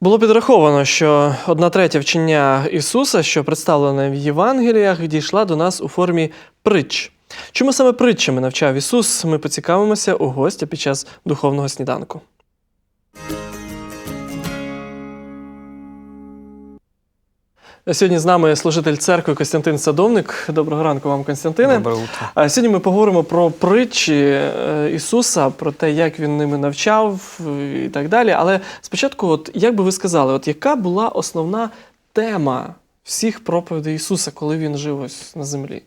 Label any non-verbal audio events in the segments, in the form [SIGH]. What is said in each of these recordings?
Було підраховано, що одна третя вчення Ісуса, що представлене в Євангеліях, дійшла до нас у формі притч. Чому саме притчами навчав Ісус? Ми поцікавимося у гостя під час духовного сніданку. Сьогодні з нами служитель церкви Костянтин Садовник. Доброго ранку вам, Константине. Доброе утро. А сьогодні ми поговоримо про притчі е, Ісуса, про те, як він ними навчав е, і так далі. Але спочатку, от як би ви сказали, от яка була основна тема всіх проповідей Ісуса, коли він жив ось на землі?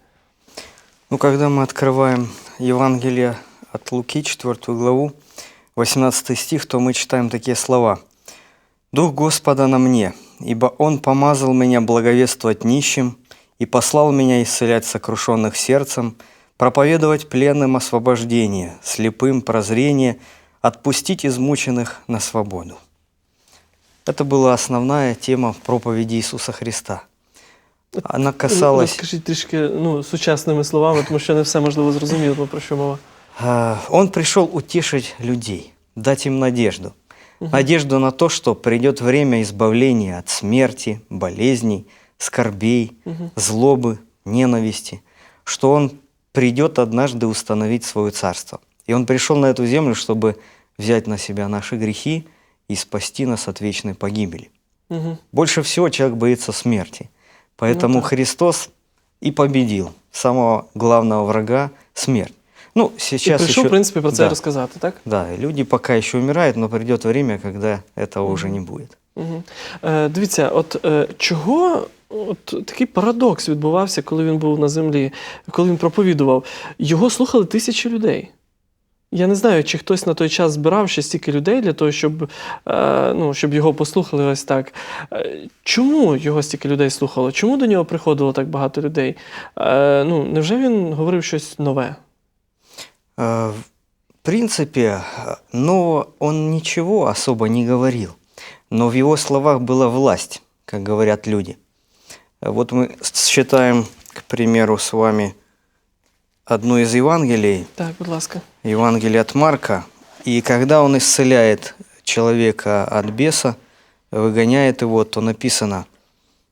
Ну, когда мы открываем Евангелие от Луки, 4 главу, 18 стих, то мы читаем такие слова. «Дух Господа на мне, ибо Он помазал меня благовествовать нищим и послал меня исцелять сокрушенных сердцем, проповедовать пленным освобождение, слепым прозрение, отпустить измученных на свободу». Это была основная тема проповеди Иисуса Христа. Она касалась... Розкажіть трішки ну, сучасними словами, тому що не все можливо зрозуміло, про що мова. А, Он пришел утешить людей, дать им надежду. Надежду на то, что придет время избавления от смерти, болезней, скорбей, злобы, ненависти, что Он придет однажды установить свое царство. И Он пришел на эту землю, чтобы взять на себя наши грехи и спасти нас от вечной погибели. Угу. Больше всего человек боится смерти. Поэтому да. Христос и победил самого главного врага – смерть. Ну, сейчас прийшов, в еще- принципі, про це Да. розказати, так? Да, люди пока еще умирают, но придет время, когда этого уже не будет. Угу. Е, дивіться, от е, чого от такий парадокс відбувався, коли він був на землі, коли він проповідував. Його слухали тисячі людей. Я не знаю, чи хтось на той час збирав ще стільки людей для того, щоб, е, ну, щоб його послухали ось так. Е, чому його стільки людей слухало? Чому до нього приходило так багато людей? Е, ну, невже він говорив щось нове? Э, В принципе, но он ничего особо не говорил. Но в его словах была власть, как говорят люди. Вот мы считаем, к примеру, с вами одну из Евангелий, Так, будь ласка. Евангелие от Марка. И когда он исцеляет человека от беса, выгоняет его, то написано,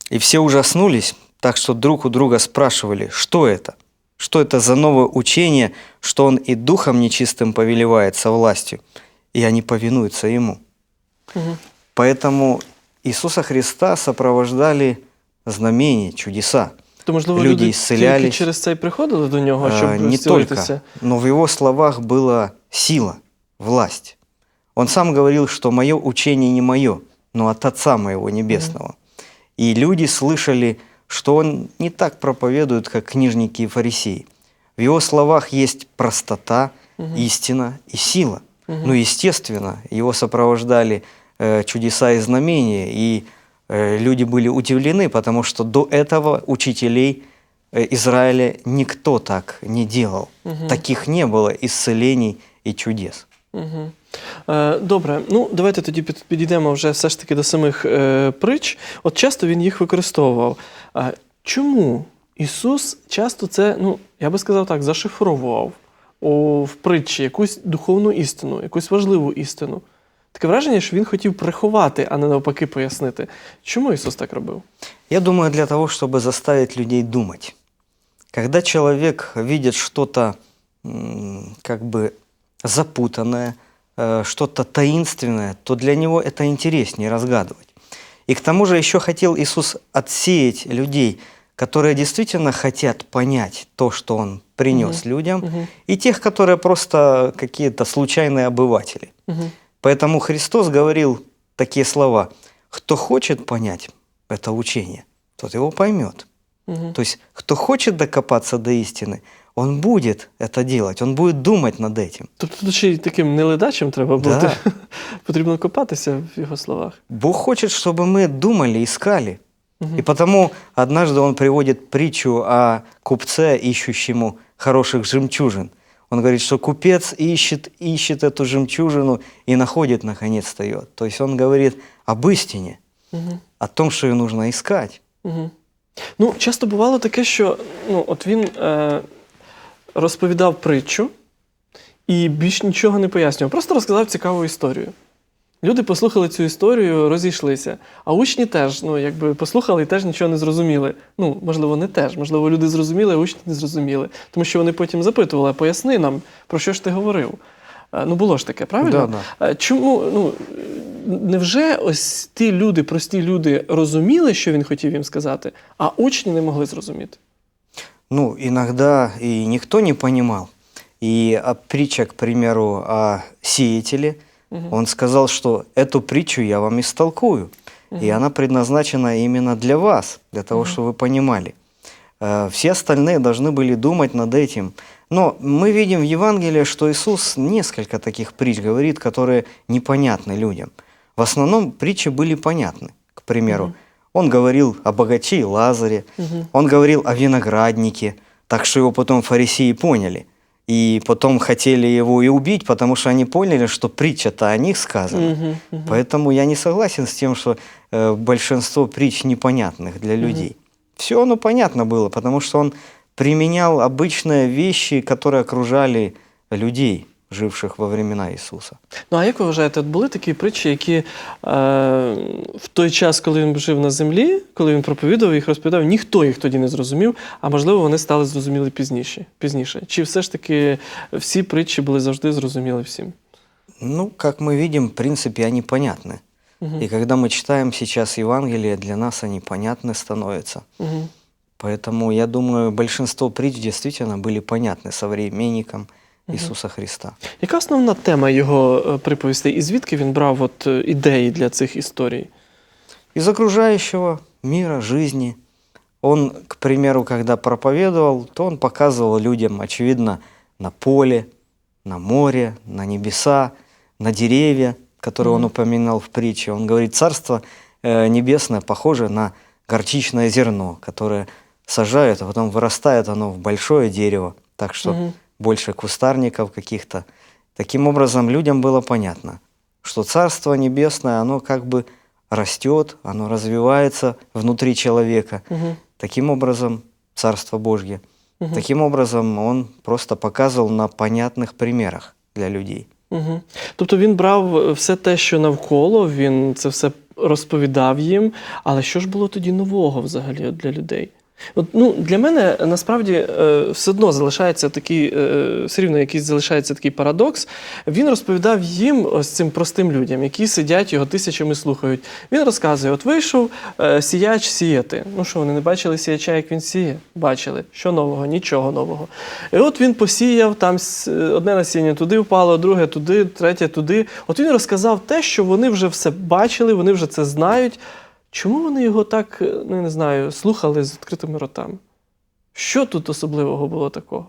«И все ужаснулись, так что друг у друга спрашивали, что это? Что это за новое учение, что он и духом нечистым повелевает со властью, и они повинуются ему?» Угу. Поэтому Иисуса Христа сопровождали знамения, чудеса. То, можливо, Люди люди тільки исцелялись. через це й приходили до нього, щоб А, не только, но в его словах была сила, власть. Он сам говорил, что мое учение не мое, но от Отца моего Небесного. И люди слышали, что он не так проповедует, как книжники и фарисеи. В его словах есть простота, истина и сила. Ну, естественно, его сопровождали э, чудеса и знамения, и э, люди были удивлены, потому что до этого учителей э, Израиля никто так не делал. Таких не было исцелений и чудес. Угу. Е, добре, ну давайте тоді під- підійдемо вже все ж таки до самих е, притч. От часто він їх використовував. А чому Ісус часто це, ну я би сказав так, зашифровував у, в притчі якусь духовну істину, якусь важливу істину? Таке враження, що він хотів приховати, а не навпаки пояснити. Чому Ісус так робив? Я думаю, для того, чтобы заставить людей думать. Когда человек видит что-то м, как бы запутанное, э, что-то таинственное, то для него это интереснее разгадывать. И к тому же еще хотел Иисус отсеять людей, которые действительно хотят понять то, что Он принес людям, Мгм. и тех, которые просто какие-то случайные обыватели. Угу. Поэтому Христос говорил такие слова. Кто хочет понять это учение, тот его поймет. Угу. То есть, кто хочет докопаться до истины, он будет это делать, он будет думать над этим. Тобто тут ще й таким неледачим треба бути. Да. [LAUGHS] Потрібно копатися в його словах. Бог хочет, чтобы мы думали, искали. Мгм. И потому однажды он приводит притчу о купце, ищущему хороших жемчужин. Он говорит, что купец ищет, ищет эту жемчужину и находит, наконец-то ее. То есть он говорит об истине, Угу. о том, что ее нужно искать. Угу. Ну, часто бувало таке, що ну, от він е, розповідав притчу і більш нічого не пояснював, просто розказав цікаву історію. Люди послухали цю історію, розійшлися. А учні теж, ну, якби послухали і теж нічого не зрозуміли. Ну, можливо, не теж. Можливо, люди зрозуміли, а учні не зрозуміли. Тому що вони потім запитували, поясни нам, про що ж ти говорив. Е, Ну, було ж таке, правильно? Да, да. Е, Чому, ну, невже ось ті люди, прості люди, розуміли, що він хотів їм сказати, а учні не могли зрозуміти? Ну, иногда и никто не понимал. И а, притча, к примеру, о сеятеле, Мгм. он сказал, что эту притчу я вам истолкую. И Мгм. она предназначена именно для вас, для того, Мгм. чтобы вы понимали. Э, Все остальные должны были думать над этим. Но мы видим в Евангелии, что Иисус несколько таких притч говорит, которые непонятны людям. В основном притчи были понятны. К примеру, Мгм. он говорил о богаче и Лазаре, Мгм. он говорил о винограднике, так что его потом фарисеи поняли. И потом хотели его и убить, потому что они поняли, что притча-то о них сказана. Мгм. Мгм. Поэтому я не согласен с тем, что э, большинство притч непонятных для людей. Все оно понятно было, потому что он применял обычные вещи, которые окружали людей, живших во времена Иисуса. Ну, а як ви вважаєте, от були такі притчі, які е, в той час, коли він жив на землі, коли він проповідував їх, розповідав, ніхто їх тоді не зрозумів, а можливо, вони стали зрозуміли пізніше. пізніше. Чи все ж таки всі притчі були завжди зрозуміли всім? Ну, как мы видим, в принципе, они понятны. Мгм. И когда мы читаем сейчас Евангелие, для нас они понятны становятся. Мгм. Поэтому я думаю, большинство притч действительно были понятны современникам Иисуса Христа. Яка основна тема його е, приповістей? І звідки він брав от, е, ідеї для цих історій? Из окружающего мира, жизни. Он, к примеру, когда проповедовал, то он показывал людям, очевидно, на поле, на море, на небеса, на деревья, которые он Мгм. упоминал в притче. Он говорит, царство э, небесное похоже на горчичное зерно, которое сажают, а потом вырастает оно в большое дерево. Так что Мгм. больше кустарников каких-то. Таким образом, людям было понятно, что Царство Небесное, оно как бы растет, оно развивается внутри человека. Мгм. Таким образом, Царство Божье. Мгм. Таким образом, он просто показывал на понятных примерах для людей. Угу. Тобто він брав е, все те, що навколо, він це все розповідав їм. Але що ж було тоді нового взагалі от для людей? От, ну, для мене насправді е, все одно залишається такий, е, все рівно якийсь залишається такий парадокс. Він розповідав їм, ось цим простим людям, які сидять його тисячами слухають. Він розказує: от вийшов е, сіяч сіяти. Ну що, вони не бачили сіяча, як він сіє? Бачили. Що нового? Нічого нового. І от він посіяв, там одне насіння туди впало, друге туди, третє туди. От він розказав те, що вони вже все бачили, вони вже це знають. Чому вони його так, ну я не знаю, слухали з відкритими ротами? Що тут особливого було такого?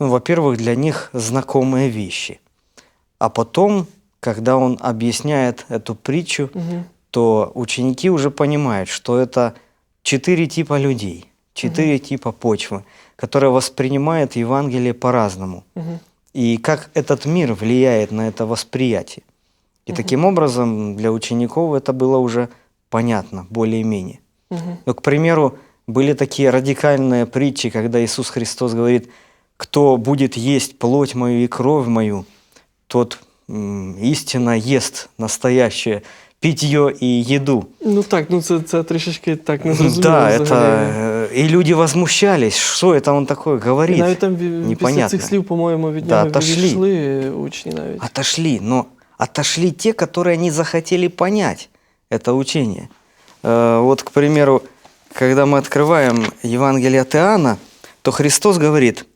Ну, во-первых, для них знакомые вещи. А потом, когда он объясняет эту притчу, Угу. то ученики уже понимают, что это четыре типа людей, четыре типа почвы, которые воспринимают Евангелие по-разному. Угу. И как этот мир влияет на это восприятие. И Мгм. таким образом для учеников это было уже понятно, более-менее. Угу. Ну, к примеру, были такие радикальные притчи, когда Иисус Христос говорит, кто будет есть плоть мою и кровь мою, тот м, истинно ест настоящее питье и еду. Ну так, ну це, це трішечки так не зрозуміло. Да, это... взагалі. э, И люди возмущались, что это он такое І говорит. навіть там ві- після непонятно. цих слів, по-моєму, від Да, нього отошли. відійшли учні навіть. Отошли, но отошли те, которые не захотели понять это учение. Э, Вот, к примеру, когда мы открываем Евангелие от Иоанна, то Христос говорит,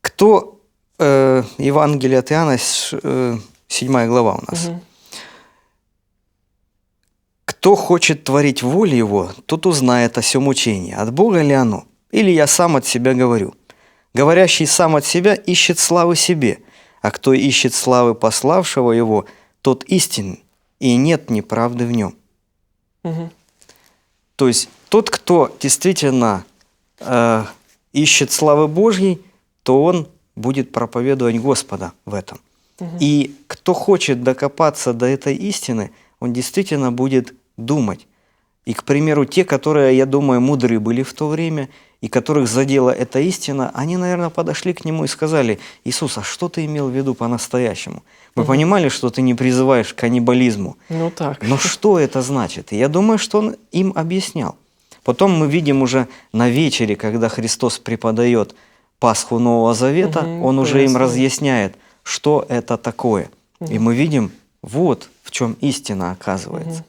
кто э, Евангелие от Иоанна, э, 7 глава у нас. Кто хочет творить волю Его, тот узнает о сем учении, от Бога ли оно, или я сам от себя говорю. Говорящий сам от себя ищет славы себе, а кто ищет славы пославшего его, тот истинен, и нет неправды в нем. Мгм. То есть тот, кто действительно э, ищет славы Божьей, то он будет проповедовать Господа в этом. Мгм. И кто хочет докопаться до этой истины, он действительно будет думать. И, к примеру, те, которые, я думаю, мудры были в то время, и которых задела эта истина, они, наверное, подошли к нему и сказали, Иисус, а что ты имел в виду по-настоящему? Мы понимали, что ты не призываешь к каннибализму, Ну так. но что это значит? И я думаю, что он им объяснял. Потом мы видим уже на вечере, когда Христос преподает Пасху Нового Завета, Мгм, он уже им разъясняет, что это такое. И мы видим, вот в чем истина оказывается.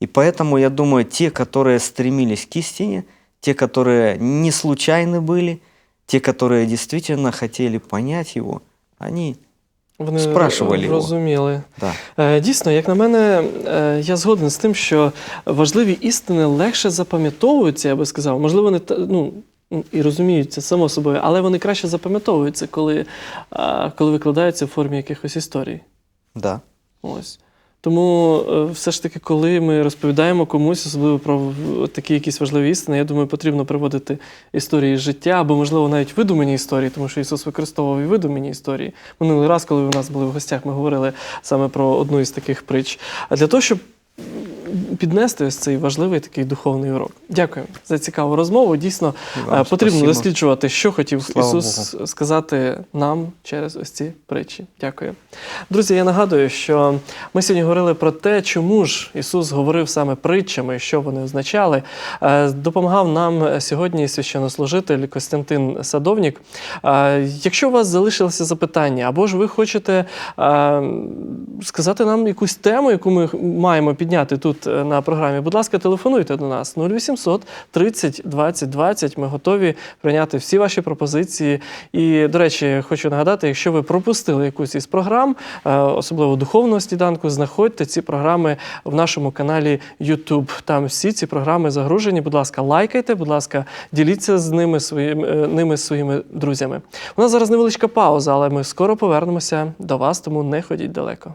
И поэтому, я думаю, те, которые стремились к истине, те, которые не случайны были, те, которые действительно хотели понять его, они, Вони спрашували його. розуміли. да, Е, Дійсно, як на мене, е, я згоден з тим, що важливі істини легше запам'ятовуються, я би сказав. Можливо, не та- ну, і розуміються само собою, але вони краще запам'ятовуються, коли, е, коли викладаються в формі якихось історій. да. Ось. Тому е, все ж таки, коли ми розповідаємо комусь, особливо про такі якісь важливі істини, я думаю, потрібно приводити історії життя, або, можливо, навіть видумані історії, тому що Ісус використовував і видумані історії. Минулий раз, коли у нас були в гостях, ми говорили саме про одну із таких притч. А для того, щоб піднести ось цей важливий такий духовний урок. Дякую за цікаву розмову. Дійсно, вам е, потрібно спасибо. досліджувати, що хотів Слава Ісус сказати нам через ось ці притчі. Дякую. Друзі, я нагадую, що ми сьогодні говорили про те, чому ж Ісус говорив саме притчами, що вони означали. Е, Допомагав нам сьогодні священнослужитель Костянтин Садовнік. Е, Якщо у вас залишилося запитання, або ж ви хочете сказати нам якусь тему, яку ми маємо підняти тут е, на програмі, будь ласка, телефонуйте до нас 0800 30 20 20. Ми готові прийняти всі ваші пропозиції. І, до речі, хочу нагадати, якщо ви пропустили якусь із програм, е, особливо духовного сніданку, знаходьте ці програми в нашому каналі YouTube. Там всі ці програми загружені. Будь ласка, лайкайте, будь ласка, діліться з ними своїм, е, ними своїми друзями. У нас зараз невеличка пауза, але ми скоро повернемося до вас, тому не ходіть далеко.